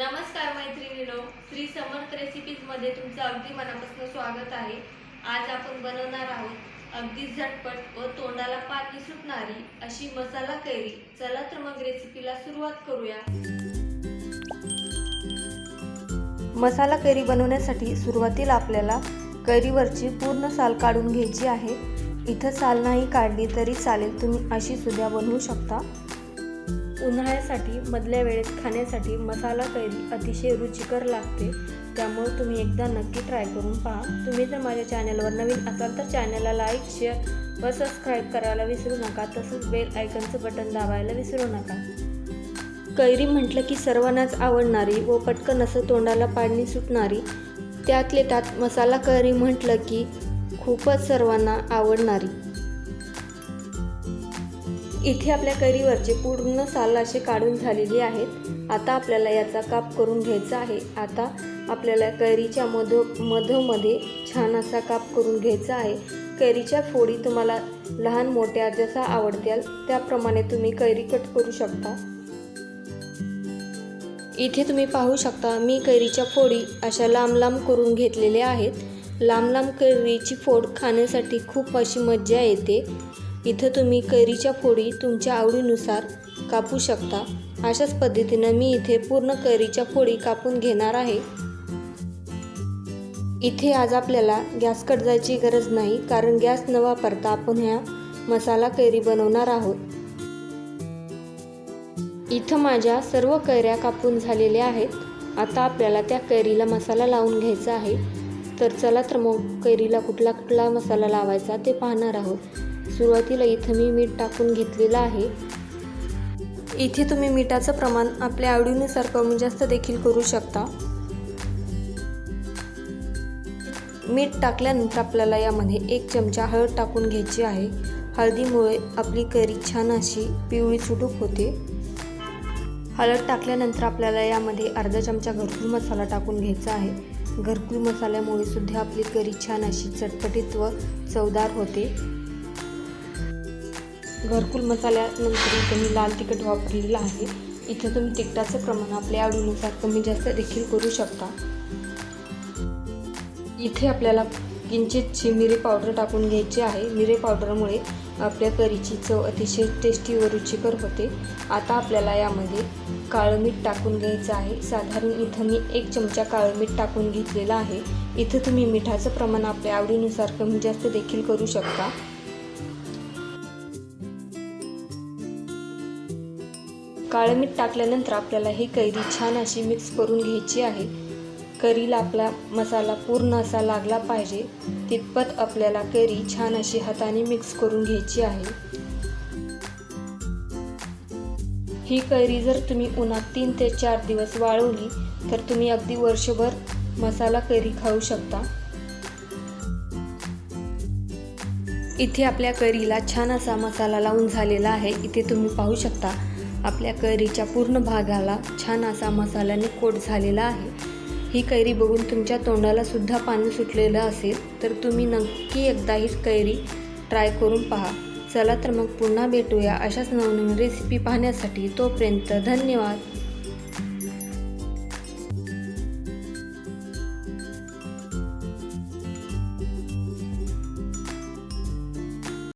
नमस्कार मैत्रिणीनो श्री समर्थ रेसिपीजमध्ये तुमचं अगदी मनापासून स्वागत आहे. आज आपण बनवणार आहोत अगदी झटपट व तोंडाला पाणी सुटणारी अशी मसाला कैरी. चला तर मग रेसिपीला सुरुवात करूया. मसाला कैरी बनवण्यासाठी सुरुवातीला आपल्याला कैरीवरची पूर्ण साल काढून घ्यायची आहे. इथं साल नाही काढली तरी चालेल तुम्ही अशी सुद्धा बनवू शकता. उन्हाळ्यासाठी मधल्या वेळेत खाण्यासाठी मसाला कैरी अतिशय रुचिकर लागते. त्यामुळे तुम्ही एकदा नक्की ट्राय करून पहा. तुम्ही जर माझ्या चॅनलवर नवीन असाल तर चॅनलला लाईक शेअर व सबस्क्राईब करायला विसरू नका. तसंच बेल आयकनचं बटन दाबायला विसरू नका. कैरी म्हटलं की सर्वांनाच आवडणारी व पटकन असं तोंडाला पाणी सुटणारी त्यातले त्यात मसाला कैरी म्हटलं की खूपच सर्वांना आवडणारी. इथे आपल्या कैरीवरचे पूर्ण साल असे काढून झालेले आहेत. आता आपल्याला याचा काप करून घ्यायचा आहे. आता आपल्याला कैरीच्या मधो मधोमध्ये छान असा काप करून घ्यायचा आहे. कैरीच्या फोडी तुम्हाला लहान मोठ्या जसा आवडत्याल त्याप्रमाणे तुम्ही कैरी कट करू शकता. इथे तुम्ही पाहू शकता मी कैरीच्या फोडी अशा लांब लांब करून घेतलेल्या आहेत. लांब लांब कैरीची फोड खाण्यासाठी खूप अशी मज्जा येते. इथं तुम्ही कैरीच्या फोडी तुमच्या आवडीनुसार कापू शकता. अशाच पद्धतीनं मी इथे पूर्ण कैरीच्या फोडी कापून घेणार आहे. इथे आज आपल्याला गॅस कट जायची गरज नाही कारण गॅस न वापरता आपण ह्या मसाला कैरी बनवणार आहोत. इथं माझ्या सर्व कैऱ्या कापून झालेल्या आहेत. आता आपल्याला त्या कैरीला मसाला लावून घ्यायचा आहे. तर चला तर मग कैरीला कुठला कुठला मसाला लावायचा ते पाहणार आहोत. सुरुवातीला इथं मी मीठ टाकून घेतलेलं आहे. इथे तुम्ही मिठाचं प्रमाण आपल्या आवडीनुसार कमी जास्त देखील करू शकता. मीठ टाकल्यानंतर आपल्याला यामध्ये एक चमचा हळद टाकून घ्यायची आहे. हळदीमुळे आपली करी छान अशी पिवळी चुटूक होते. हळद टाकल्यानंतर आपल्याला यामध्ये अर्धा चमचा घरकुल मसाला टाकून घ्यायचा आहे. घरकुल मसाल्यामुळे सुद्धा आपली करी छान अशी चटपटीत व चवदार होते. घरकुल मसाल्यानंतर इथं मी लाल तिखट वापरलेलं आहे. इथं तुम्ही तिखटाचं प्रमाण आपल्या आवडीनुसार कमी जास्त देखील करू शकता. इथे आपल्याला किंचितची मिरे पावडर टाकून घ्यायची आहे. मिरी पावडरमुळे आपल्या करीची चव अतिशय टेस्टी व रुचिकर होते. आता आपल्याला यामध्ये काळं मीठ टाकून घ्यायचं आहे. साधारण इथं मी एक चमचा काळं मीठ टाकून घेतलेलं आहे. इथं तुम्ही मिठाचं प्रमाण आपल्या आवडीनुसार कमी जास्त देखील करू शकता. काळं मीठ टाकल्यानंतर आपल्याला ही कैरी छान अशी मिक्स करून घ्यायची आहे. करीला आपला मसाला पूर्ण असा लागला पाहिजे तितपत आपल्याला करी छान अशी हाताने मिक्स करून घ्यायची आहे. ही कैरी जर तुम्ही उन्हात तीन ते चार दिवस वाळवली तर तुम्ही अगदी वर्षभर मसाला कैरी खाऊ शकता. इथे आपल्या कैरीला छान असा मसाला लावून झालेला आहे. इथे तुम्ही पाहू शकता आपल्या कैरीच्या पूर्ण भागाला छान असा मसाल्याने कोट झालेला आहे. ही कैरी बघून तुमच्या तोंडाला सुद्धा पाणी सुटलेलं असेल तर तुम्ही नक्की एकदा ही कैरी ट्राय करून पहा. चला तर मग पुन्हा भेटूया अशाच नवनवीन रेसिपी पाहण्यासाठी. तोपर्यंत धन्यवाद.